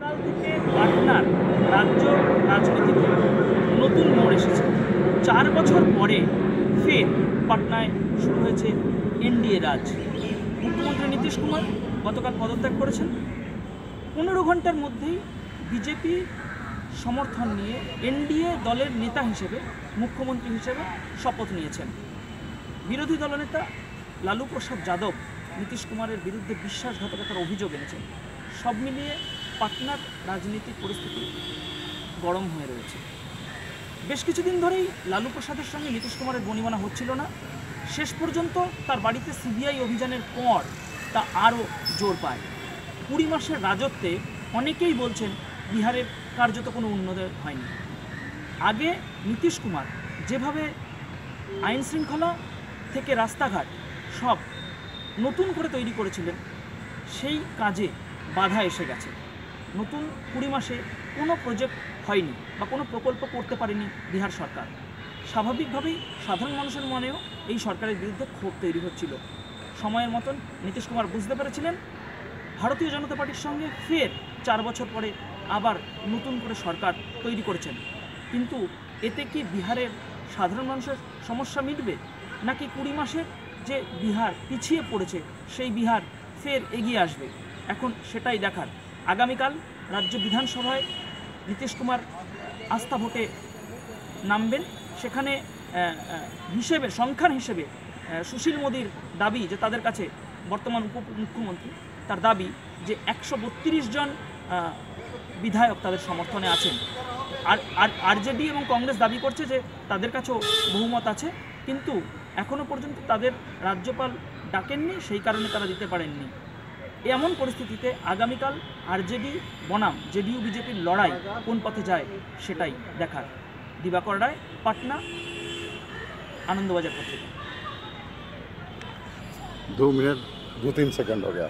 থেকে পাটনার রাজ্য রাজনীতিতে নতুন মোড় এসেছে। চার বছর পরে ফের পাটনায় শুরু হয়েছে এনডিএ রাজ। মুখ্যমন্ত্রী নীতিশ কুমার গতকাল পদত্যাগ করেছেন। পনেরো ঘণ্টার মধ্যেই বিজেপি সমর্থন নিয়ে এনডিএ দলের নেতা হিসেবে, মুখ্যমন্ত্রী হিসেবে শপথ নিয়েছেন। বিরোধী দলনেতা লালু প্রসাদ যাদব নীতিশ কুমারের বিরুদ্ধে বিশ্বাসঘাতকতার অভিযোগ এনেছেন। সব মিলিয়ে পাটনার রাজনৈতিক পরিস্থিতি গরম হয়ে রয়েছে। বেশ কিছুদিন ধরেই লালু প্রসাদের সঙ্গে নীতিশ কুমারের বনিবনা হচ্ছিল না। শেষ পর্যন্ত তার বাড়িতে সিবিআই অভিযানের পর তা আরও জোর পায়। কুড়ি মাসের রাজত্বে অনেকেই বলছেন বিহারের কার্যত কোনো উন্নতি হয়নি। আগে নীতিশ কুমার যেভাবে আইন শৃঙ্খলা থেকে রাস্তাঘাট সব নতুন করে তৈরি করেছিলেন, সেই কাজে বাধা এসে গেছে। নতুন কুড়ি মাসে কোনো প্রজেক্ট হয়নি বা কোনো প্রকল্প করতে পারেনি বিহার সরকার। স্বাভাবিকভাবেই সাধারণ মানুষের মনেও এই সরকারের বিরুদ্ধে ক্ষোভ তৈরি হচ্ছিল। সময়ের মতন নীতিশ কুমার বুঝতে পেরেছিলেন, ভারতীয় জনতা পার্টির সঙ্গে ফের চার বছর পরে আবার নতুন করে সরকার তৈরি করেছেন। কিন্তু এতে কি বিহারের সাধারণ মানুষের সমস্যা মিটবে? নাকি কুড়ি মাসের যে বিহার পিছিয়ে পড়েছে, সেই বিহার ফের এগিয়ে আসবে? এখন সেটাই দেখার। আগামীকাল রাজ্য বিধানসভায় নীতিশ কুমার আস্থা ভোটে নামবেন। সেখানে হিসেবে, সংখ্যার হিসেবে সুশীল মোদীর দাবি যে তাদের কাছে বর্তমান উপ, মুখ্যমন্ত্রী, তার দাবি যে একশো বত্রিশ জন বিধায়ক তাদের সমর্থনে আছেন। আর আর, আরজেডি এবং কংগ্রেস দাবি করছে যে তাদের কাছেও বহুমত আছে, কিন্তু এখনও পর্যন্ত তাদের রাজ্যপাল ডাকেননি, সেই কারণে তারা দিতে পারেননি। এমন পরিস্থিতিতে আগামীকাল আরজেডি বনাম জেডিইউ বিজেপির লড়াই কোন পথে যায় সেটাই দেখার দিবাকর রায় পাটনা আনন্দবাজার পত্রিকা दो मिनट दो तीन सेकंड हो गया